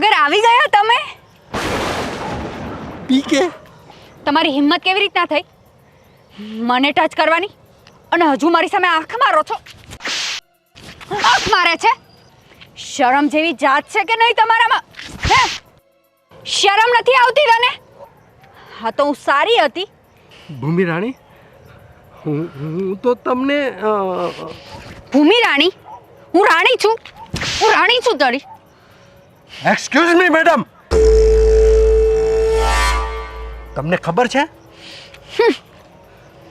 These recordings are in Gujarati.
સાગર આવી ગયા તમે? પીકે? તમારી હિંમત કેવી રીતના થઈ? મને ટચ કરવાની? અને હજુ મારી સામે આંખ મારો છો? આંખ મારે છે? શરમ જેવી જાત છે કે નહીં તમારામાં? હે? શરમ નથી આવતી તને? હા તો હું સારી હતી. ભૂમિ રાણી હું હું તો તમને ભૂમિ રાણી? હું રાણી છું? હું રાણી છું તારી. એક્સક્યુઝ મી મેડમ તમને ખબર છે?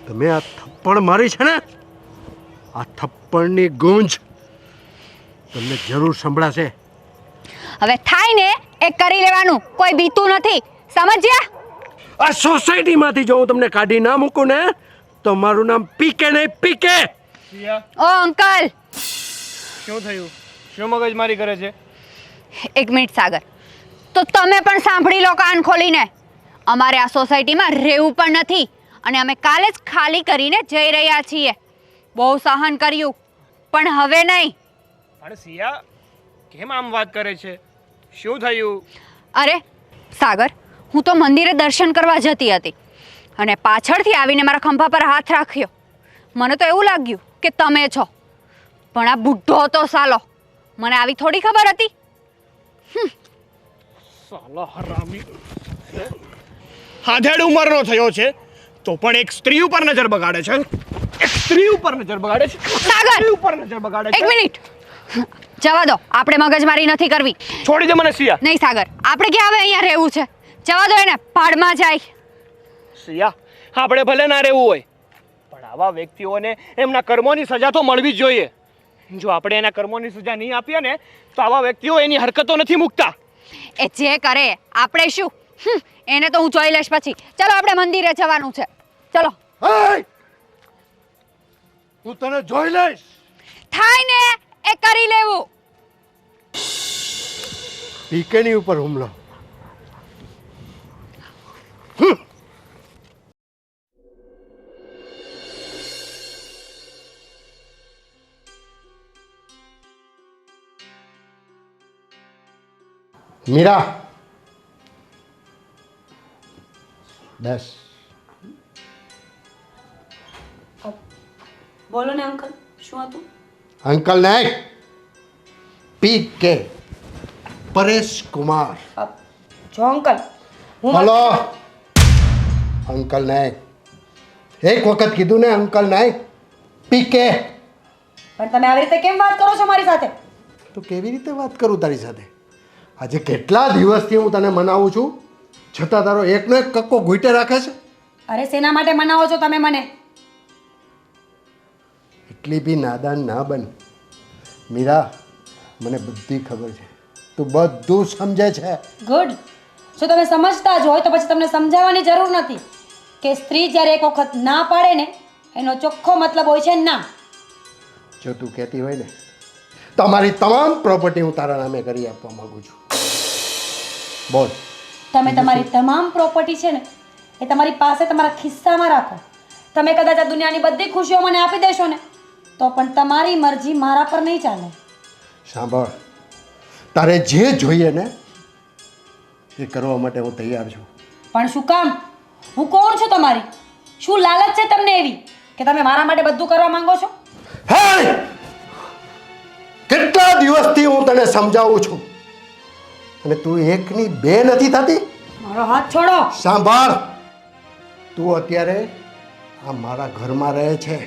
તમે આ થપ્પડ મારી છે ને? આ થપ્પડની ગુંજ તમને જરૂર સંભળાશે. હવે થાય ને એ કરી લેવાનું. કોઈ બીતું નથી. સમજ્યા? આ સોસાયટીમાંથી જો હું તમને કાઢી ના મૂકું ને તો મારું નામ પીકે નહીં પીકે. ઓ અંકલ. શું થયું? શું મગજ મારી કરે છે? એક મિનિટ સાગર. તો તમે પણ સાંભળી લો કાન ખોલીને. અમારે આ સોસાયટીમાં રહેવું પણ નથી અને અમે કાલે જ ખાલી કરીને જઈ રહ્યા છીએ. બહુ સહન કર્યું પણ હવે નહીં. પણ સિયા કેમ આમ વાત કરે છે? શું થયું? અરે સાગર હું તો મંદિરે દર્શન કરવા જતી હતી અને પાછળથી આવીને મારા ખંભા પર હાથ રાખ્યો. મને તો એવું લાગ્યું કે તમે છો. પણ આ બુઢો હતો સાલો. મને આવી થોડી ખબર હતી. સાલા હરામી. હાથેડ ઉંમરનો થયો છે તો પણ એક સ્ત્રી ઉપર નજર બગાડે છે. એક સ્ત્રી ઉપર નજર બગાડે છે. સાગર! સ્ત્રી ઉપર નજર બગાડે એક મિનિટ. જવા દો આપણે મગજમારી નથી કરવી. છોડી દે મને સિયા. નહીં સાગર આપણે ક્યાં હવે અહીંયા રહેવું છે? જવા દો એને ભાડમાં જાય. સિયા આપણે ભલે ના રહેવું હોય પણ આવા વ્યક્તિઓને એમના કર્મોની સજા તો મળવી જ જોઈએ. જો આપણે એના કર્મોની સજા નહીં આપીએ ને તો આવા વ્યક્તિઓ એની હરકતો નથી મૂકતા. એ જે કરે આપણે શું? હમ, એને તો હું જોઈ લઈશ પછી. ચલો આપણે મંદિરે જવાનું છે. ચલો. હું તને જોઈ લઈશ. થાય ને એ કરી લેવું. પીકેની ઉપર હુમલો. મીરા દસ બોલો ને અંકલ શું હતું અંકલ નાયક પી કે પરેશ કુમાર જો અંકલ હું હલો અંકલ નાયક એક વખત કીધું ને અંકલ નાયક પી કે પણ તમે આવી રીતે કેમ વાત કરો છો મારી સાથે તો કેવી રીતે વાત કરું તારી સાથે આજે કેટલા દિવસથી હું તને મનાવું છું? છતાં તારો એકનો એક કક્કો ઘૂંટે રાખે છે? અરે શેના માટે મનાવો છો તમે મને? એટલી બી નાદાન ના બન. મીરા મને બધી ખબર છે. તું બધું સમજે છે. ગુડ. જો તમે સમજતા જ હોય તો પછી તમને સમજાવવાની જરૂર નથી. કે સ્ત્રી જ્યારે એક વખત ના પાડે ને એનો ચોખ્ખો મતલબ હોય છે ના. જો તું કહેતી હોય ને તમારી તમામ પ્રોપર્ટી હું તારા નામે કરી આપવા માંગુ છું. બોલ. તમે તમારી તમામ પ્રોપર્ટી છે ને એ તમારી પાસે તમારા ખિસ્સામાં રાખો. તમે કદાચ આ દુનિયાની બધી ખુશીઓ મને આપી દેશો ને તો પણ તમારી મરજી મારા પર નહીં ચાલે. સાંભળ. તારે જે જોઈએ ને એ કરવા માટે હું તૈયાર છું. પણ શું કામ? હું કોણ છું તમારી? શું લાલચ છે તમને એવી કે તમે મારા માટે બધું કરવા માંગો છો? હે કેટલા દિવસથી હું તને સમજાવું છું? અને તું એકની બે નથી થતી? મારો હાથ છોડો. સાંભળ. તું અત્યારે આ મારા ઘરમાં રહે છે.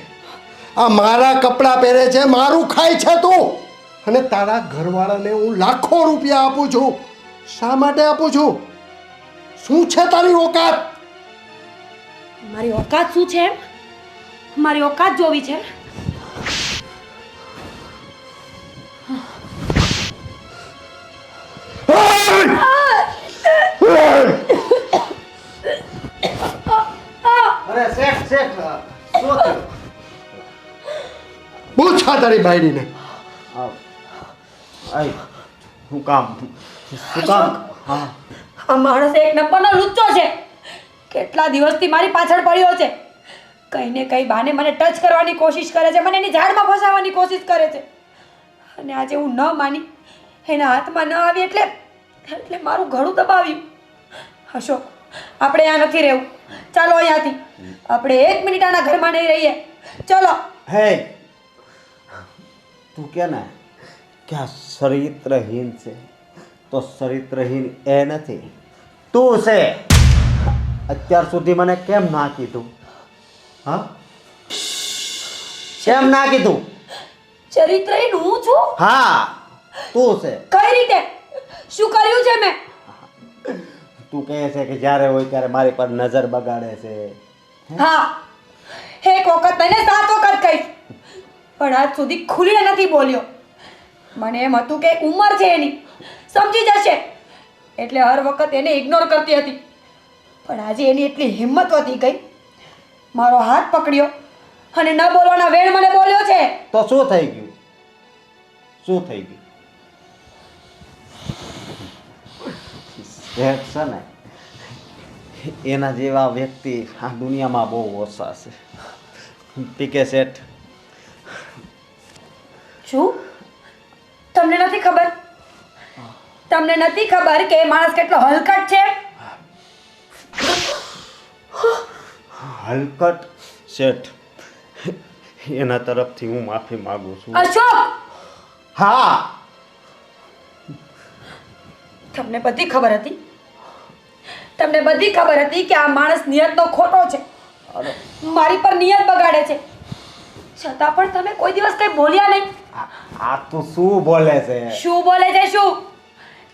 આ મારા કપડાં પહેરે છે મારું ખાય છે તું. અને તારા ઘરવાળાને હું લાખો રૂપિયા આપું છું. શા માટે આપું છું? શું છે તારી ઓકાત? મારી ઓકાત શું છે મારી ઓકાત જોવી છે પૂછા તારી બાયડીને. આય હું કામ શું કામ? હા. આ માણસ એક નંબરનો લુચ્ચો છે. કેટલા દિવસથી મારી પાછળ પડ્યો છે. કંઈ ને કંઈ બાને મને ટચ કરવાની કોશિશ કરે છે મને એની ઝાડમાં ફસાવવાની કોશિશ કરે છે. અને આજે હું ન માની એના હાથમાં ન આવી એટલે એટલે મારું ઘણું દબાવ્યું. હશો આપણે અહીંયા નથી રહેવું. ચાલો અહીંયાથી. આપણે એક મિનિટ આના ઘરમાં નહીં રહીએ. ચલો. હે! તું કે ને કે આ ચરિત્રહીન છે? તો ચરિત્રહીન એ નથી. તું છે? અત્યાર સુધી મને કેમ ના કીધું? હા? કેમ ના કીધું? ચરિત્રહીન હું છું? હા. તું છે? કઈ રીતે? શું કર્યું છે મેં? તું કહે છે કે જ્યારે હોય ત્યારે મારી પર નજર બગાડે છે. હા? એક વખત તને સાત વખત કહીશ. પણ આજ સુધી ખુલીને નથી બોલ્યો. મને એમ હતું કે ઉંમર છે એની. સમજી જશે. એટલે હર વખત એને ઇગ્નોર કરતી હતી. પણ આજે એની એટલી હિંમત વધી ગઈ. મારો હાથ પકડ્યો અને ન બોલવાના વેણ મને બોલ્યો છે. તો શું થઈ ગયું? શું થઈ ગયું? શેઠ છે ને? એના જેવા વ્યક્તિ આ દુનિયામાં બહુ ઓછા છે. પીકે શેઠ. શું? તમને નથી ખબર? તમને નથી ખબર કે એ માણસ કેટલો હલકટ છે? હલકટ શેઠ. એના તરફથી હું માફી માંગુ છું. અશોક! હા! તમને બધી ખબર હતી? તમને બધી ખબર હતી કે આ માણસ નિયતનો ખોટો છે. મારી પર નિયત બગાડે છે. છતાં પણ તમે કોઈ દિવસ કંઈ બોલ્યા નહીં. આ- તો શું બોલે છે? શું બોલે છે શું?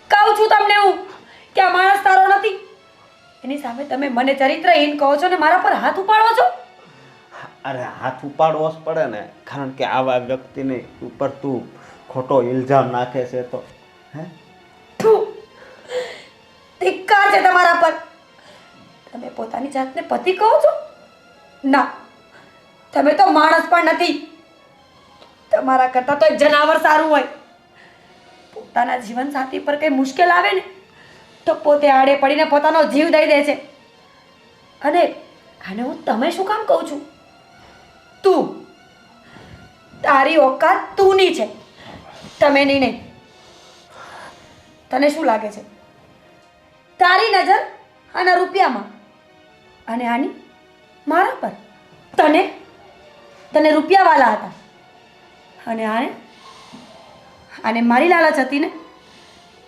કહું છું તમને હું કે આ માણસ સારો નથી. એની સામે તમે મને ચરિત્રહીન કહો છો ને મારા પર હાથ ઉપાડો છો? અરે હાથ ઉપાડવો જ પડે ને. કારણ કે આવા વ્યક્તિને ઉપર તું ખોટો ઇલ્ઝામ નાખે છે તો હે? છે તમારા પર. તમે પોતાની જાતને પતિ કહો છો? ના. તમે તો માણસ પણ નથી. તમારા કરતાં તો જનાવર સારું હોય. પોતાના જીવન સાથી પર કંઈ મુશ્કેલ આવે ને, તો પોતે આડે પડીને પોતાનો જીવ દઈ દે છે. અને આને હું તમે શું કામ કહું છું? તું. તારી ઓકાત તુંની છે. તમે નહીં નહીં તને શું લાગે છે? તારી નજર આના રૂપિયામાં. અને આની મારા પર. તને? તને રૂપિયાવાલા હતા. અને આને? આને મારી લાલચ હતી ને?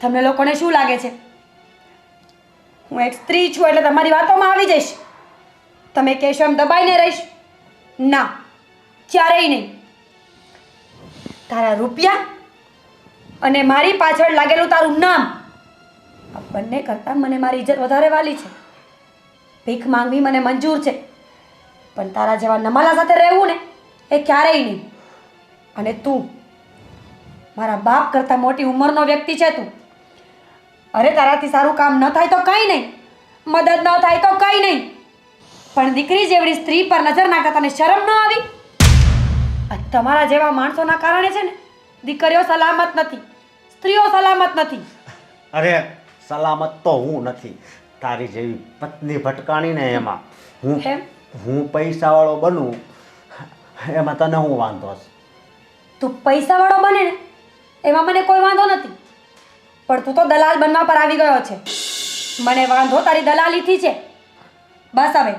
તમને લોકોને શું લાગે છે? હું એક સ્ત્રી છું એટલે તમારી વાતોમાં આવી જઈશ. તમે કહેશો એમ દબાઈને રહીશ. ના, ક્યારેય નહીં. તારા રૂપિયા અને મારી પાછળ લાગેલું તારું નામ બંને કરતાં મને મારી ઇજ્જત વધારે વાલી છે. ભીખ માંગવી મને મંજૂર છે. પણ તારા જેવા નમાલા સાથે રહેવું ને એ ક્યારેય નહીં. અને તું, મારા બાપ કરતાં મોટી ઉંમરનો વ્યક્તિ છે તું. અરે તારાથી સારું કામ ન થાય તો કંઈ નહીં. મદદ ન થાય તો કંઈ નહીં. પણ દીકરી જેવડી સ્ત્રી પર નજર નાખતા તને શરમ ન આવી? તમારા જેવા માણસોના કારણે છે ને દીકરીઓ સલામત નથી, સ્ત્રીઓ સલામત નથી. અરે સલામત તો હું નથી. તારી જેવી પત્ની ભટકાણી ને એમાં હું એમ? હું પૈસાવાળો બનું એમાં તને હું વાંધો છે તું પૈસાવાળો બને ને એમાં મને કોઈ વાંધો નથી. પણ તું તો દલાલ બનવા પર આવી ગયો છે. મને વાંધો તારી દલાલીથી છે. બસ હવે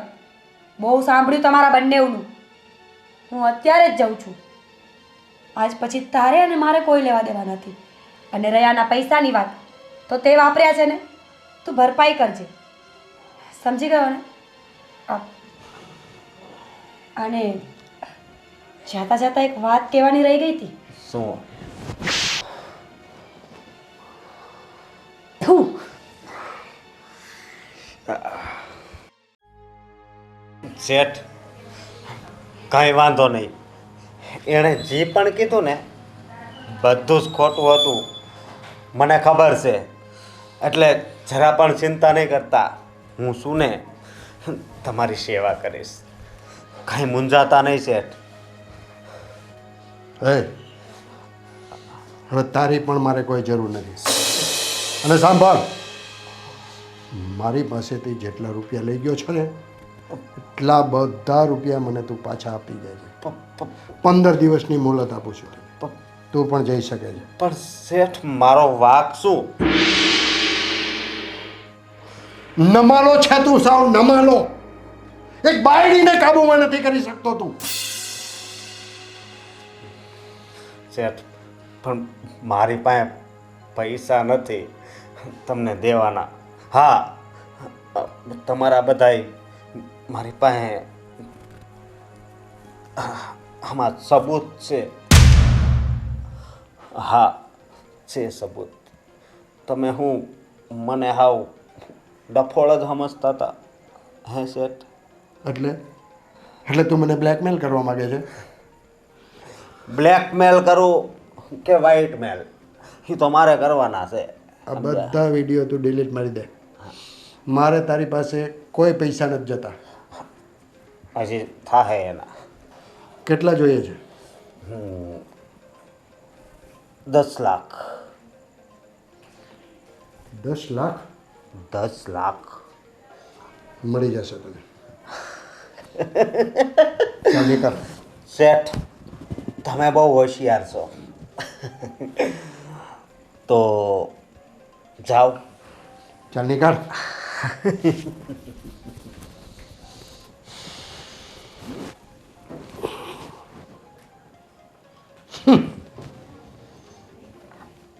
બહુ સાંભળ્યું તમારા બંનેનું. હું અત્યારે જ જાઉં છું. આજ પછી તારે અને મારે કોઈ લેવા દેવા નથી. અને રહ્યાના પૈસાની વાત તો તે વાપર્યા છે ને? તું ભરપાઈ કરજે. સમજી ગયો ને. અને જાતા જાતા એક વાત કહેવાની રહી ગઈ હતી. શું? શેઠ કાંઈ વાંધો નહીં. એણે જે પણ કીધું ને બધું જ ખોટું હતું. મને ખબર છે. એટલે જરા પણ ચિંતા નહીં કરતા. હું શું ને? તમારી સેવા કરીશ. કાંઈ મૂંઝાતા નહીં શેઠ. હે હવે તારી પણ મારે કોઈ જરૂર નથી. અને સાંભળ મારી પાસેથી જેટલા રૂપિયા લઈ ગયો છો ને એટલા બધા રૂપિયા મને તું પાછા આપી દેજે પંદર દિવસની મુહલત આપું છું તું પણ જઈ શકે છે. પણ શેઠ મારો વાક શું? નમાલો છે તું સાવ, નમાલો. એક બાયડીને કાબુમાં નથી કરી શકતો તું. શેઠ, પણ મારી પાસે પૈસા નથી. તમને દેવાના. હા, તમારા બધાય મારી પાસે આમાં સબૂત છે. હા, છે સબૂત. તમે હું, મને હાવ ડફોળ જ સમજતા હતા હે શેઠ. એટલે? એટલે તું મને બ્લેકમેલ કરવા માંગે છે? બ્લેકમેલ કરું કે વ્હાઇટ મેલ એ તો મારે કરવાના છે. આ બધા વીડિયો તું ડિલીટ મારી દે. મારે તારી પાસે કોઈ પૈસા નથી જતા. હજી થાય એના. કેટલા જોઈએ છે? દસ લાખ. દસ લાખ? દસ લાખ. મળી જશે તને. શેઠ તમે બહુ હોશિયાર છો. તો જાઓ. ચાલ નીકળ.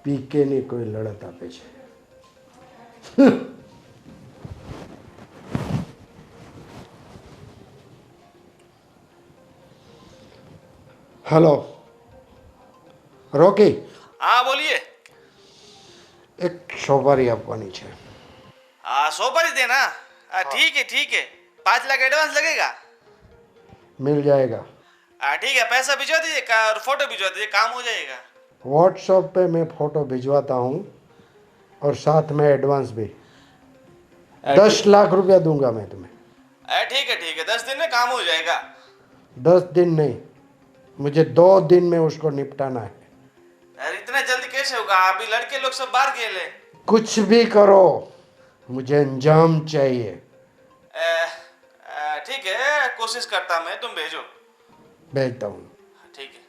પીકેની કોઈ લડત આપે છે. હલો રોકી हाँ बोलिए એક સોપારી આપવાની છે हाँ सौ पर ही देना हाँ, ठीक है ठीक है पाँच लाख एडवांस लगेगा मिल जाएगा हाँ ठीक है पैसा भिजवा दीजिए का- और फोटो भिजवा दीजिए काम हो जाएगा व्हाट्सएप पे मैं फोटो भिजवाता हूँ और साथ में एडवांस भी दस लाख रुपया दूंगा मैं तुम्हें अरे ठीक है ठीक है दस दिन में काम हो जाएगा दस दिन नहीं मुझे दो दिन में उसको निपटाना है। अरे इतना जल्दी कैसे होगा? अभी लड़के लोग सब बाहर गए ले। कुछ भी करो मुझे अंजाम चाहिए। ठीक है कोशिश करता मैं तुम भेजो। भेजता हूँ। ठीक है।